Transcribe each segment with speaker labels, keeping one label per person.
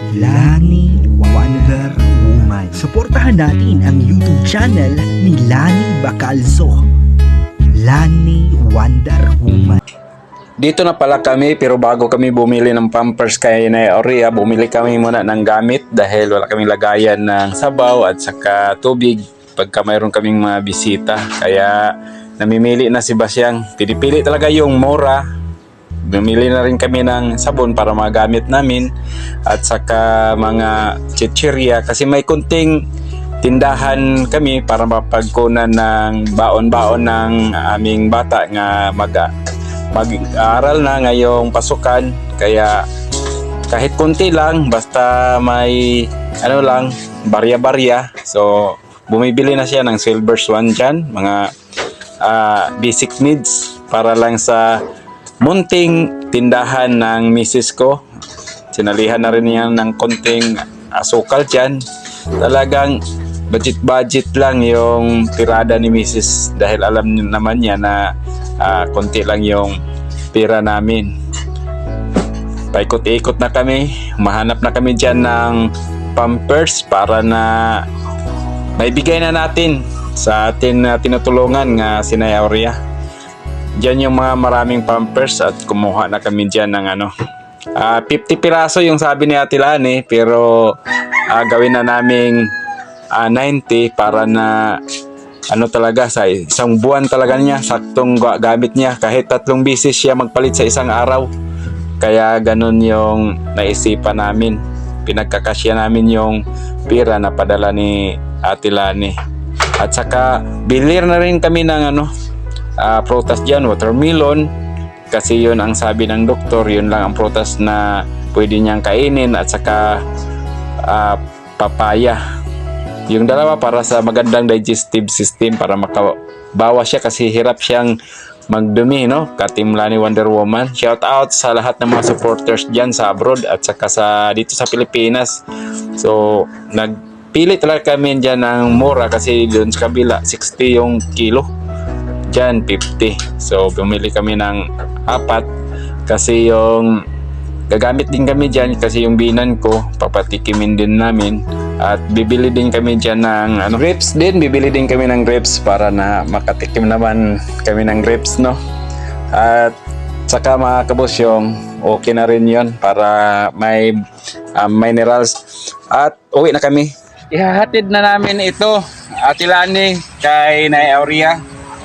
Speaker 1: Lani Wonder Woman. Suportahan natin ang YouTube channel ni Lani Bacalzo. Lani Wonder Woman.
Speaker 2: Dito na pala kami pero bago kami bumili ng pampers kay Nay Aurea, bumili kami muna ng gamit dahil wala kaming lagayan ng sabaw at saka tubig pagka mayroon kaming mga bisita. Kaya namimili na si Basyang. Pinipili talaga yung mura. Bumili na rin kami ng sabon para magamit namin at saka mga chichirya kasi may kunting tindahan kami para mapagkunan ng baon-baon ng aming bata nga mag mag-aaral na ngayong pasukan. Kaya kahit konti lang basta may ano lang barya-barya. So bumibili na siya ng silver swan dyan mga ah, basic needs para lang sa munting tindahan ng misis ko. Sinalihan na rin niya ng konting asukal dyan. Talagang budget-budget lang yung tirada ni misis dahil alam naman niya na ah, konti lang yung pera namin. Paikot-ikot na kami. Mahanap na kami dyan ng pampers para na maibigay na natin sa atin na tinutulungan nga Sinay Aurea dyan yung mga maraming pampers at kumuha na kami dyan ng ano. Ah 50 piraso yung sabi ni Ate Lani pero ah, gawin na naming ah, 90 para na ano talaga sa isang buwan talaga niya saktong ga- gamit niya. Kahit tatlong bisis siya magpalit sa isang araw. Kaya ganun yung naisipan namin. Pinagkakasya namin yung pira na padala ni Ate Lani. At saka bilir na rin kami ng ano ah, prutas dyan watermelon kasi yun ang sabi ng doktor yun lang ang prutas na pwede niyang kainin at saka ah, papaya yung dalawa para sa magandang digestive system para makabawas siya kasi hirap siyang magdumi, no? Katimla ni Wonder Woman. Shout out sa lahat ng mga supporters dyan sa abroad at saka sa dito sa Pilipinas. So, nagpili talaga kami dyan ng mura kasi doon sa kabila 60 yung kilo. Dyan 50. So, bumili kami ng apat kasi yung gagamit din kami dyan kasi yung binan ko papatikimin din namin. At bibili din kami dyan ng ano, grapes din bibili din kami ng grapes para na makatikim naman kami ng grapes no? At saka mga kabosyong okay na rin yon para may um, minerals. At uwi na kami. Ihahatid na namin ito Ate Lani kay Nay Aurea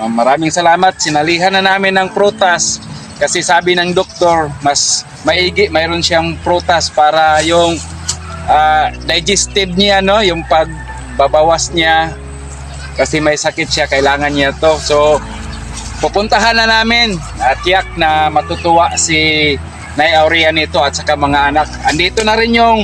Speaker 2: maraming salamat. Sinalihan na namin ng prutas. Kasi sabi ng doktor mas maigi mayroon siyang prutas para yung ah, digestive niya no? Yung pagbabawas niya. Kasi may sakit siya kailangan niya to. So pupuntahan na namin. At tiyak na matutuwa si Nay Aurea nito at saka mga anak. Andito na rin yung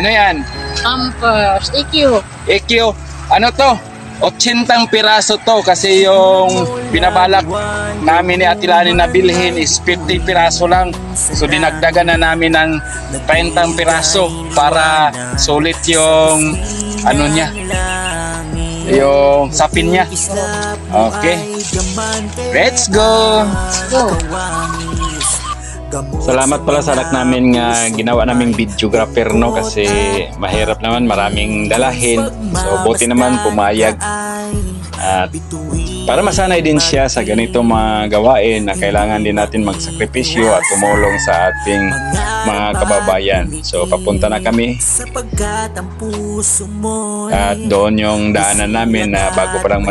Speaker 2: ano yan?
Speaker 3: Pampers, EQ.
Speaker 2: EQ ano to 80 piraso to kasi yung binabalak namin ni Atilani na bilhin is 50 piraso lang. So dinagdagan na namin ng 30 piraso para sulit yung ano niya yung sapin niya. Okay. Let's go!
Speaker 3: Go.
Speaker 2: Salamat pala sa anak namin nga ginawa naming videographer no kasi mahirap naman maraming dalahin. So buti naman pumayag. At para masanay din siya sa ganito mga gawain na kailangan din natin magsakripisyo at tumulong sa ating mga kababayan. So papunta na kami at doon yung daanan namin na bago pa lang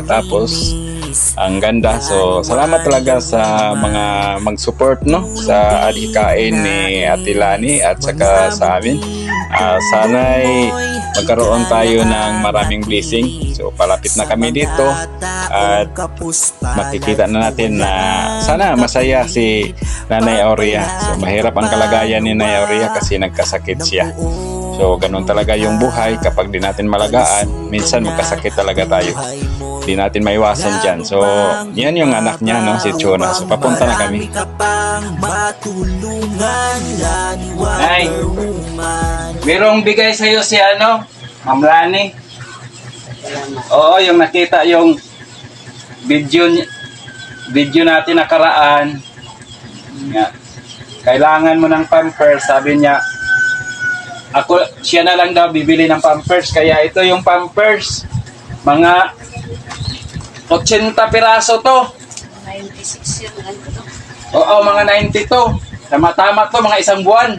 Speaker 2: matapos. Ang ganda. So, salamat talaga sa mga mag-support no sa adhikain ni Ate Lani at saka sa amin. Ah, sana'y magkaroon tayo ng maraming blessing. So, palapit na kami dito at makikita na natin na sana masaya si Nanay Aurea. So, mahirap ang kalagayan ni Nanay Aurea kasi nagkasakit siya. So, ganun talaga yung buhay. Kapag di natin malagaan, minsan magkasakit talaga tayo. Di natin maiwasan dyan. So, yan yung anak niya, no? Si Chona. So, papunta na kami. Nay, merong bigay sa'yo si ano? Ma'am Lani. Oo, yung nakita yung video video natin nakaraan. Nga, kailangan mo ng pamper, sabi niya, ako, siya na lang daw bibili ng pampers. Kaya ito yung pampers. Mga 80 piraso to.
Speaker 3: 96 yun. Ano?
Speaker 2: Oo, mga 90 to. Tama-tama to, mga isang buwan.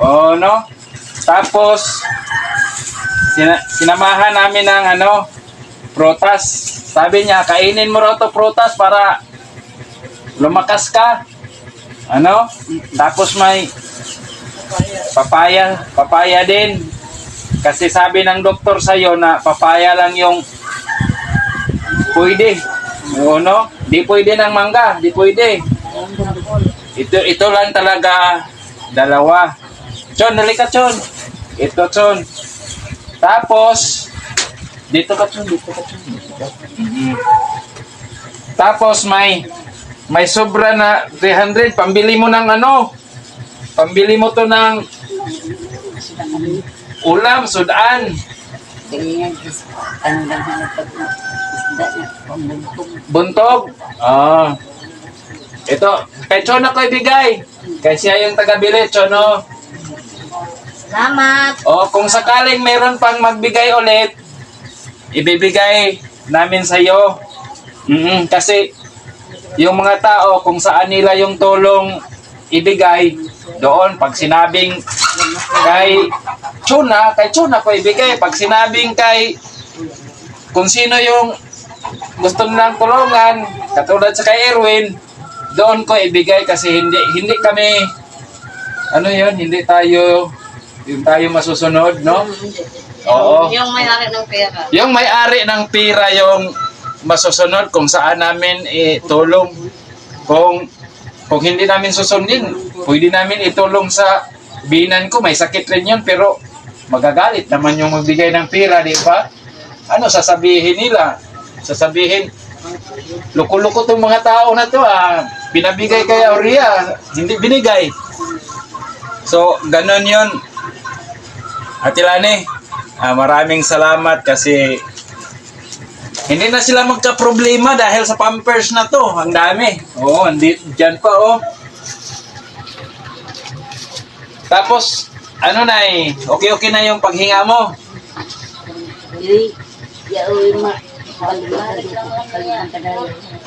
Speaker 2: Oo, no? Tapos, sina- sinamahan namin ng ano, prutas. Sabi niya, kainin mo raw to prutas para lumakas ka. Ano? Tapos may papaya, papaya din. Kasi sabi ng doktor sa'yo na papaya lang yung pwede. Oo, no? Di pwede ng mangga, di pwede. Ito, ito lang talaga dalawa. Chon, halika Chon. Ito Chon. Tapos, dito ka Chon, dito ka Chon. Mhm. Tapos may may sobra na 300, pambili mo ng ano? Pambili mo to ng ulam, sudan.
Speaker 3: Ganyan. Ano lang
Speaker 2: Buntog? Ah. Ito, kay Chon ako ibigay. Kay siya yung taga-bili, Chon, oh.
Speaker 3: Salamat.
Speaker 2: O kung sakaling meron pang magbigay ulit, ibibigay namin sa iyo. mm kasi yung mga tao kung saan nila yung tulong ibigay doon pag sinabing kay Chuna, kay Chuna ko ibigay. Pag sinabing kay kung sino yung gusto nilang tulungan, katulad sa kay Erwin, doon ko ibigay kasi hindi hindi kami ano yun, hindi tayo yung tayo masusunod, no? Oo.
Speaker 3: Yung may-ari ng pera.
Speaker 2: Yung may-ari ng pira yung masusunod kung saan namin itulong. Kung kung hindi namin susundin, pwede namin itulong sa binan ko. May sakit rin yun, pero magagalit naman yung magbigay ng pira, di ba? Ano sasabihin nila? Sasabihin, loko-loko tong mga tao na to ah. Pinabigay kay Aurea, hindi binigay. So, ganun yun. Ate Lani, ah, maraming salamat kasi hindi na sila magka-problema dahil sa pampers na to. Ang dami. Oo, hindi, dyan pa oh. Tapos, ano na eh, okay-okay na yung paghinga mo.
Speaker 3: Hindi. Yaoy ma.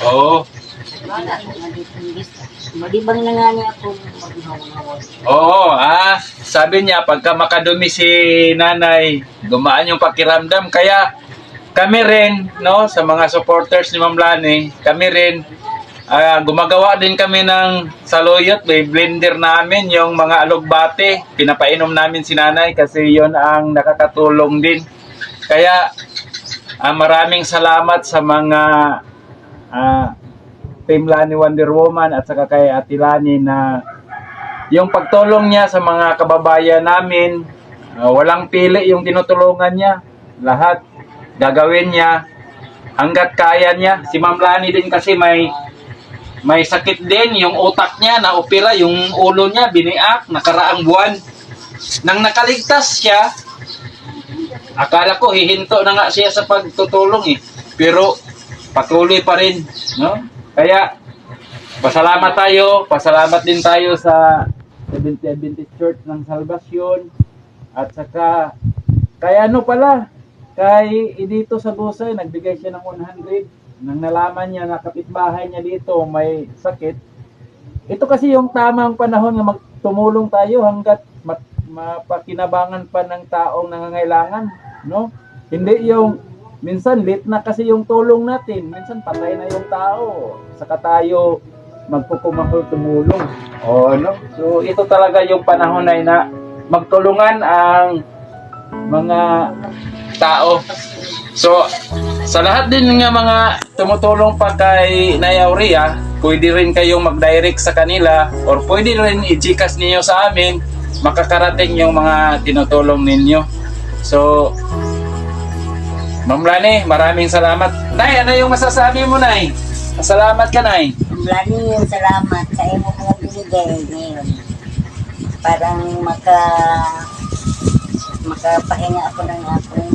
Speaker 2: Oo.
Speaker 3: Malibang na nga niya ako maghawa-hawa.
Speaker 2: Oo, ah, sabi niya pagka makadumi si nanay, gumaan yung pakiramdam. Kaya kami rin, no, sa mga supporters ni Ma'am Lani, kami rin, ah, gumagawa din kami ng saluyot, may blender namin, yung mga alugbate, pinapainom namin si nanay kasi yon ang nakakatulong din. Kaya ah, maraming salamat sa mga ah, Team Lani Wonder Woman at saka kay Ate Lani na yung pagtulong niya sa mga kababayan namin, uh, walang pili yung tinutulungan niya. Lahat gagawin niya hanggat kaya niya. Si Ma'am Lani din kasi may may sakit din yung utak niya na opera, yung ulo niya biniak nakaraang buwan. Nang nakaligtas siya, akala ko hihinto na nga siya sa pagtutulong eh. Pero patuloy pa rin, no? Kaya pasalamat tayo, pasalamat din tayo sa Seventh Adventist Church ng Salvasyon at saka kay ano pala kay dito sa Busay nagbigay siya ng 100 nang nalaman niya na kapitbahay niya dito may sakit ito kasi yung tamang panahon nga magtumulong tayo hanggat mapakinabangan pa ng taong nangangailangan no? Hindi yung minsan late na kasi yung tulong natin. Minsan patay na yung tao. Saka tayo magpupumakol tumulong. O ano so ito talaga yung panahon na na magtulungan ang mga tao. So sa lahat din ng mga tumutulong pa kay Naya Aurea, pwede rin kayong mag-direct sa kanila or pwede rin i-gcash ninyo sa amin. Makakarating yung mga tinutulong ninyo. So, Ma'am Lani, maraming salamat. Nay, ano yung masasabi mo, Nay? Salamat ka, Nay.
Speaker 3: Lagi yung salamat sa imo mga binigay ngayon. Parang maka makapahinga ako ng akong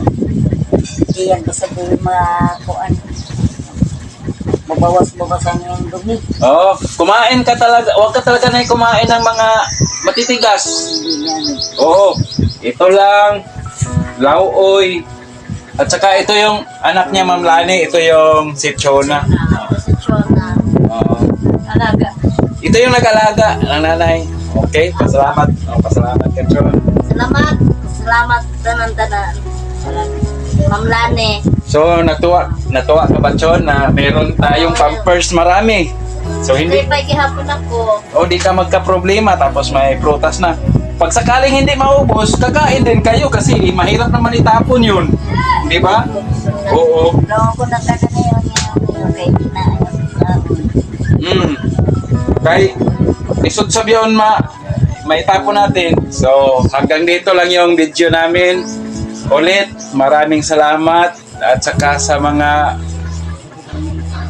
Speaker 3: diyan sa mga kuan. mabawas-bawasan yung dumi.
Speaker 2: Oh, kumain ka talaga. Huwag ka talaga na kumain ng mga matitigas.
Speaker 3: Hindi yan.
Speaker 2: Oo. Ito lang. Lauoy. At saka ito yung anak niya, Ma'am Lani. Ito yung si Chona. Oo.
Speaker 3: alaga.
Speaker 2: Ito yung nag-alaga ng nanay. Okay, pasalamat. Oh, pasalamat ka, Chona.
Speaker 3: Salamat. Salamat tanan-tanan. Ma'am Lani.
Speaker 2: So, natuwa, natuwa ka ba, Chon, na meron tayong pampers marami. So,
Speaker 3: Hindi
Speaker 2: hindi,
Speaker 3: pa ako.
Speaker 2: o di ka magka-problema tapos may prutas na. Pag sakaling hindi maubos, kakain din kayo kasi mahirap naman itapon yun. Di ba? Oo.
Speaker 3: Doon ko na kada ngayon yung kay na
Speaker 2: Mm. Kay, isod sa biyon ma, may tapo natin. So, hanggang dito lang yung video namin. Ulit, maraming salamat at saka sa mga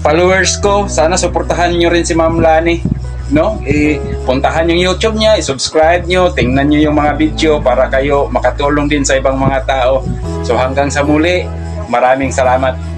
Speaker 2: followers ko, sana suportahan nyo rin si Ma'am Lani. No? I puntahan yung YouTube niya, i-subscribe nyo, tingnan nyo yung mga video para kayo makatulong din sa ibang mga tao. So hanggang sa muli, maraming salamat.